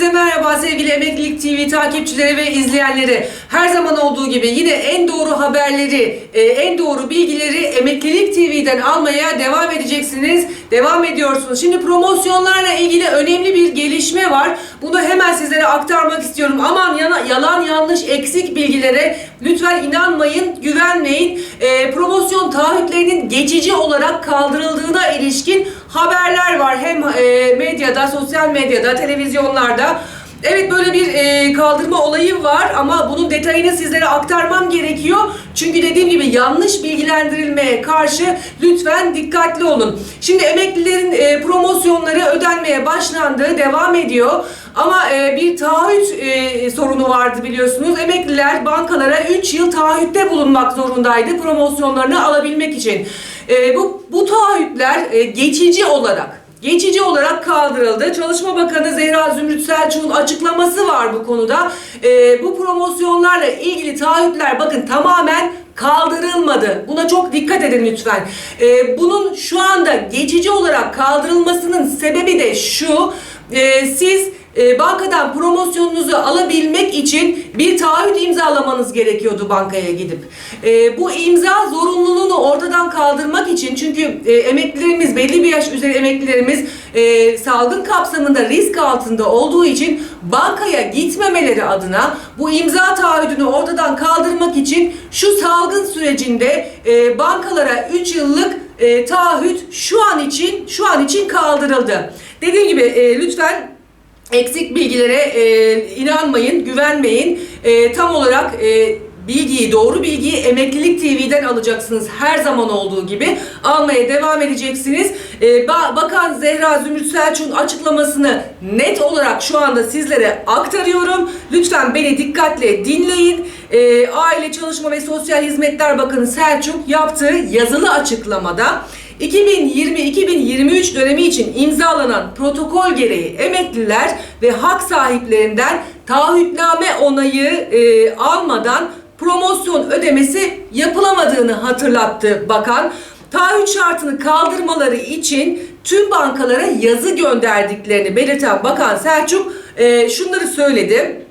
Hepinize merhaba sevgili Emeklilik TV takipçileri ve izleyenleri. Her zaman olduğu gibi yine en doğru haberleri, e, en doğru bilgileri Emeklilik TV'den almaya devam edeceksiniz. Devam ediyorsunuz. Şimdi promosyonlarla ilgili önemli bir gelişme var. Bunu hemen sizlere aktarmak istiyorum. Aman yana, yalan yanlış eksik bilgilere lütfen inanmayın, güvenmeyin. E, promosyon taahhütlerinin geçici olarak kaldırıldığına ilişkin haberler var. Hem e, medyada, sosyal medyada, televizyonlarda. Evet böyle bir e, kaldırma olayı var ama bunun detayını sizlere aktarmam gerekiyor. Çünkü dediğim gibi yanlış bilgilendirilmeye karşı lütfen dikkatli olun. Şimdi emeklilerin e, promosyonları ödenmeye başlandı, devam ediyor. Ama e, bir taahhüt e, sorunu vardı biliyorsunuz. Emekliler bankalara 3 yıl taahhütte bulunmak zorundaydı promosyonlarını alabilmek için. E, bu, bu taahhütler e, geçici olarak geçici olarak kaldırıldı. Çalışma Bakanı Zehra Zümrüt Selçuk'un açıklaması var bu konuda. Ee, bu promosyonlarla ilgili taahhütler bakın tamamen kaldırılmadı. Buna çok dikkat edin lütfen. Ee, bunun şu anda geçici olarak kaldırılmasının sebebi de şu. Ee, siz e, bankadan promosyonunuzu alabilmek için bir taahhüt imzalamanız gerekiyordu bankaya gidip. E, bu imza zorunluluğunu ortadan kaldırmak için çünkü e, emeklilerimiz belli bir yaş üzeri emeklilerimiz e, salgın kapsamında risk altında olduğu için bankaya gitmemeleri adına bu imza taahhüdünü ortadan kaldırmak için şu salgın sürecinde e, bankalara 3 yıllık e, taahhüt şu an için şu an için kaldırıldı. Dediğim gibi lütfen eksik bilgilere e, inanmayın, güvenmeyin. E, tam olarak e, bilgiyi, doğru bilgiyi Emeklilik TV'den alacaksınız. Her zaman olduğu gibi almaya devam edeceksiniz. E, Ba- Bakan Zehra Zümrüt Selçuk'un açıklamasını net olarak şu anda sizlere aktarıyorum. Lütfen beni dikkatle dinleyin. E, Aile Çalışma ve Sosyal Hizmetler Bakanı Selçuk yaptığı yazılı açıklamada 2020-2023 dönemi için imzalanan protokol gereği emekliler ve hak sahiplerinden taahhütname onayı e, almadan promosyon ödemesi yapılamadığını hatırlattı bakan. Taahhüt şartını kaldırmaları için tüm bankalara yazı gönderdiklerini belirten Bakan Selçuk e, şunları söyledi.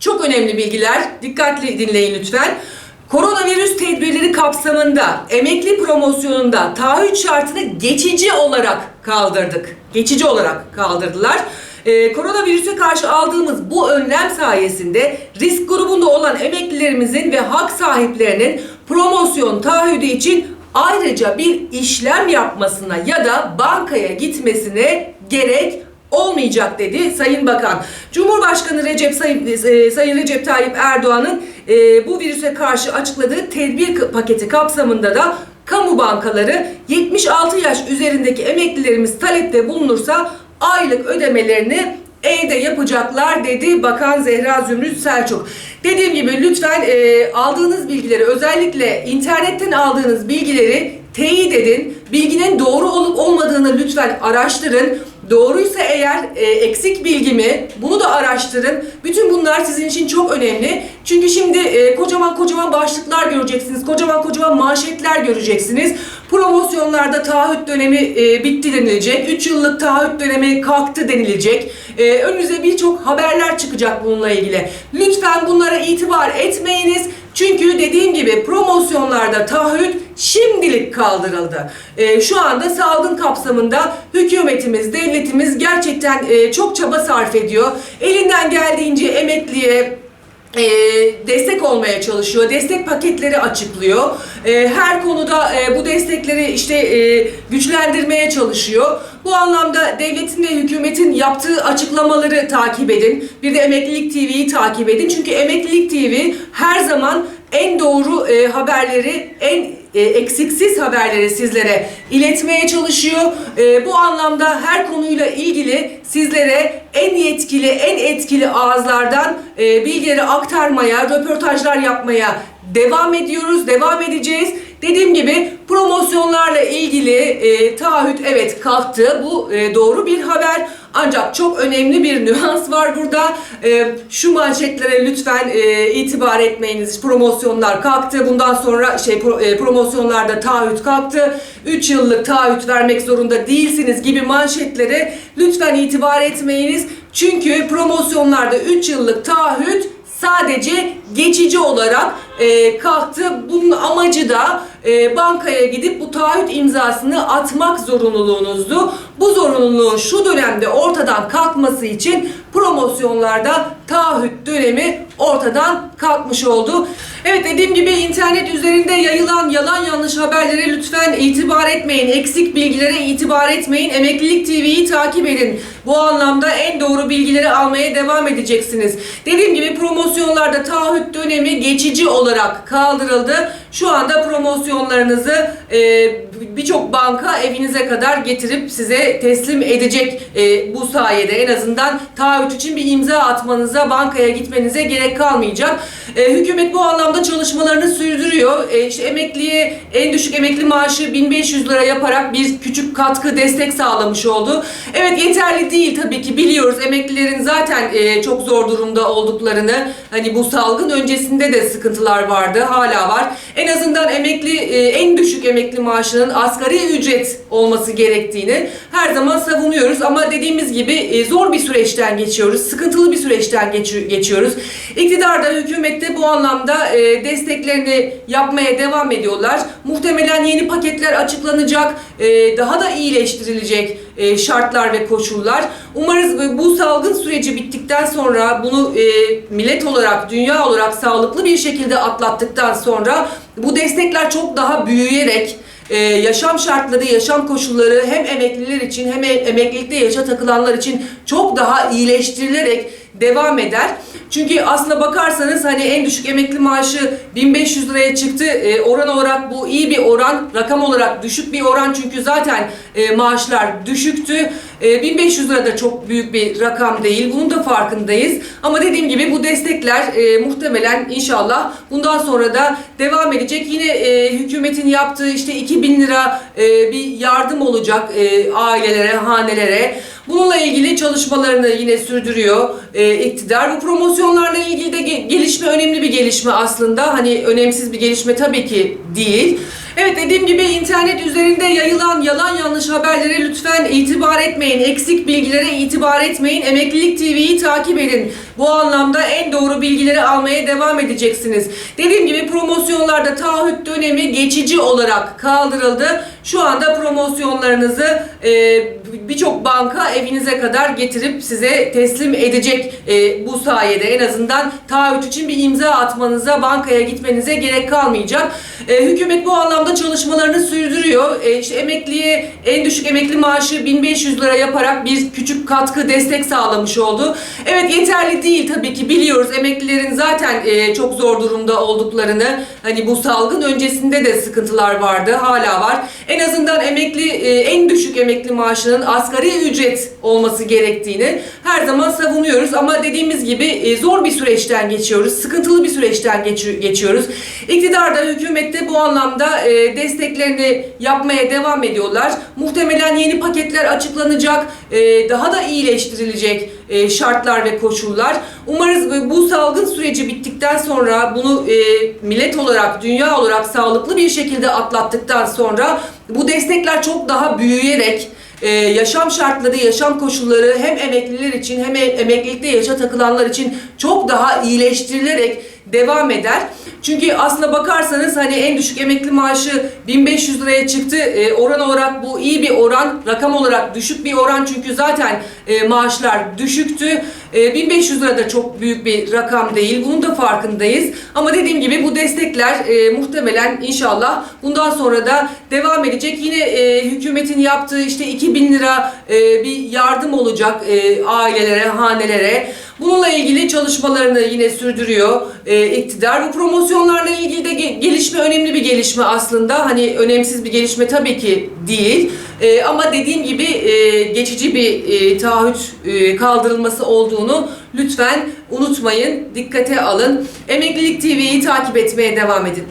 Çok önemli bilgiler. Dikkatli dinleyin lütfen. Koronavirüs tedbirleri kapsamında emekli promosyonunda taahhüt şartını geçici olarak kaldırdık. Geçici olarak kaldırdılar. Ee, koronavirüse karşı aldığımız bu önlem sayesinde risk grubunda olan emeklilerimizin ve hak sahiplerinin promosyon taahhüdü için ayrıca bir işlem yapmasına ya da bankaya gitmesine gerek olmayacak dedi Sayın Bakan. Cumhurbaşkanı Recep Sayın, e, Sayın Recep Tayyip Erdoğan'ın e, bu virüse karşı açıkladığı tedbir paketi kapsamında da kamu bankaları 76 yaş üzerindeki emeklilerimiz talepte bulunursa aylık ödemelerini evde yapacaklar dedi Bakan Zehra Zümrüt Selçuk. Dediğim gibi lütfen e, aldığınız bilgileri özellikle internetten aldığınız bilgileri teyit edin. Bilginin doğru olup olmadığını lütfen araştırın. Doğruysa eğer e, eksik bilgi mi bunu da araştırın. Bütün bunlar sizin için çok önemli. Çünkü şimdi e, kocaman kocaman başlıklar göreceksiniz. Kocaman kocaman manşetler göreceksiniz. Promosyonlarda taahhüt dönemi e, bitti denilecek. 3 yıllık taahhüt dönemi kalktı denilecek. E, önünüze birçok haberler çıkacak bununla ilgili. Lütfen bunlara itibar etmeyiniz. Çünkü dediğim gibi promosyonlarda taahhüt şimdilik kaldırıldı. Ee, şu anda salgın kapsamında hükümetimiz, devletimiz gerçekten e, çok çaba sarf ediyor. Elinden geldiğince emekliye, e, destek olmaya çalışıyor. Destek paketleri açıklıyor. E, her konuda e, bu destekleri işte e, güçlendirmeye çalışıyor. Bu anlamda devletin ve hükümetin yaptığı açıklamaları takip edin. Bir de Emeklilik TV'yi takip edin. Çünkü Emeklilik TV her zaman en doğru e, haberleri, en e, eksiksiz haberleri sizlere iletmeye çalışıyor. E, bu anlamda her konuyla ilgili sizlere en yetkili, en etkili ağızlardan e, bilgileri aktarmaya, röportajlar yapmaya devam ediyoruz, devam edeceğiz. Dediğim gibi promosyonlarla ilgili e, taahhüt evet kalktı. Bu e, doğru bir haber. Ancak çok önemli bir nüans var burada. E, şu manşetlere lütfen e, itibar etmeyiniz. Promosyonlar kalktı. Bundan sonra şey pro- e, promosyonlarda taahhüt kalktı. 3 yıllık taahhüt vermek zorunda değilsiniz gibi manşetlere lütfen itibar etmeyiniz. Çünkü promosyonlarda 3 yıllık taahhüt sadece geçici olarak e, kalktı. Bunun amacı da e, bankaya gidip bu taahhüt imzasını atmak zorunluluğunuzdu. Bu zorunluluğun şu dönemde ortadan kalkması için promosyonlarda taahhüt dönemi ortadan kalkmış oldu. Evet dediğim gibi internet üzerinde yayılan yalan yanlış haberlere lütfen itibar etmeyin. Eksik bilgilere itibar etmeyin. Emeklilik TV'yi takip edin. Bu anlamda en doğru bilgileri almaya devam edeceksiniz. Dediğim gibi promosyonlarda taahhüt dönemi geçici olarak kaldırıldı. Şu anda promosyonlarınızı e, birçok banka evinize kadar getirip size teslim edecek e, bu sayede en azından taahhüt için bir imza atmanıza bankaya gitmenize gerek kalmayacak. E, hükümet bu anlamda çalışmalarını sürdürüyor. E, işte emekliye en düşük emekli maaşı 1500 lira yaparak bir küçük katkı destek sağlamış oldu. Evet yeterli değil tabii ki biliyoruz emeklilerin zaten e, çok zor durumda olduklarını hani bu salgın öncesinde de sıkıntılar vardı hala var. En azından emekli e, en düşük emekli maaşının asgari ücret olması gerektiğini her zaman savunuyoruz ama dediğimiz gibi e, zor bir süreçten geçiyoruz. Sıkıntılı bir süreçten geçi- geçiyoruz. İktidar da hükümet de bu anlamda e, desteklerini yapmaya devam ediyorlar. Muhtemelen yeni paketler açıklanacak. daha da iyileştirilecek şartlar ve koşullar. Umarız bu salgın süreci bittikten sonra bunu millet olarak, dünya olarak sağlıklı bir şekilde atlattıktan sonra bu destekler çok daha büyüyerek e, yaşam şartları, yaşam koşulları hem emekliler için hem em- emeklilikte yaşa takılanlar için çok daha iyileştirilerek devam eder. Çünkü aslına bakarsanız hani en düşük emekli maaşı 1500 liraya çıktı. E, oran olarak bu iyi bir oran. Rakam olarak düşük bir oran çünkü zaten e, maaşlar düşüktü. E, 1500 lira da çok büyük bir rakam değil. Bunun da farkındayız. Ama dediğim gibi bu destekler e, muhtemelen inşallah bundan sonra da devam edecek. Yine e, hükümetin yaptığı işte 2000 lira e, bir yardım olacak e, ailelere, hanelere. Bununla ilgili çalışmalarını yine sürdürüyor e, iktidar. Bu promosyonlarla ilgili de ge- gelişme önemli bir gelişme aslında. Hani önemsiz bir gelişme tabii ki değil. Evet dediğim gibi internet üzerinde yayılan yalan yanlış haberlere lütfen itibar etmeyin. Eksik bilgilere itibar etmeyin. Emeklilik TV'yi takip edin. Bu anlamda en doğru bilgileri almaya devam edeceksiniz. Dediğim gibi promosyonlarda taahhüt dönemi geçici olarak kaldırıldı. Şu anda promosyonlarınızı e, birçok banka evinize kadar getirip size teslim edecek e, bu sayede en azından taahhüt için bir imza atmanıza bankaya gitmenize gerek kalmayacak. E, hükümet bu anlamda çalışmalarını sürdürüyor. E, işte emekliye en düşük emekli maaşı 1500 lira yaparak bir küçük katkı destek sağlamış oldu. Evet yeterli değil tabii ki biliyoruz emeklilerin zaten e, çok zor durumda olduklarını hani bu salgın öncesinde de sıkıntılar vardı hala var. En azından emekli e, en düşük emekli maaşının asgari ücret olması gerektiğini her zaman savunuyoruz ama dediğimiz gibi e, zor bir süreçten geçiyoruz. Sıkıntılı bir süreçten geçi- geçiyoruz. İktidar da hükümet de bu anlamda e, desteklerini yapmaya devam ediyorlar. Muhtemelen yeni paketler açıklanacak. e, daha da iyileştirilecek şartlar ve koşullar. Umarız bu salgın süreci bittikten sonra bunu millet olarak, dünya olarak sağlıklı bir şekilde atlattıktan sonra bu destekler çok daha büyüyerek e, yaşam şartları, yaşam koşulları hem emekliler için hem em- emeklilikte yaşa takılanlar için çok daha iyileştirilerek devam eder. Çünkü aslına bakarsanız hani en düşük emekli maaşı 1500 liraya çıktı. E, oran olarak bu iyi bir oran. Rakam olarak düşük bir oran çünkü zaten e, maaşlar düşüktü. E, 1500 lira da çok büyük bir rakam değil. Bunun da farkındayız. Ama dediğim gibi bu destekler e, muhtemelen inşallah bundan sonra da devam edecek. Yine e, hükümetin yaptığı işte 2000 lira e, bir yardım olacak e, ailelere, hanelere. Bununla ilgili çalışmalarını yine sürdürüyor e, iktidar. Bu promosyonlarla ilgili de ge- gelişme önemli bir gelişme aslında. Hani önemsiz bir gelişme tabii ki değil. E, ama dediğim gibi e, geçici bir e, taahhüt e, kaldırılması olduğunu lütfen unutmayın, dikkate alın. Emeklilik TV'yi takip etmeye devam edin.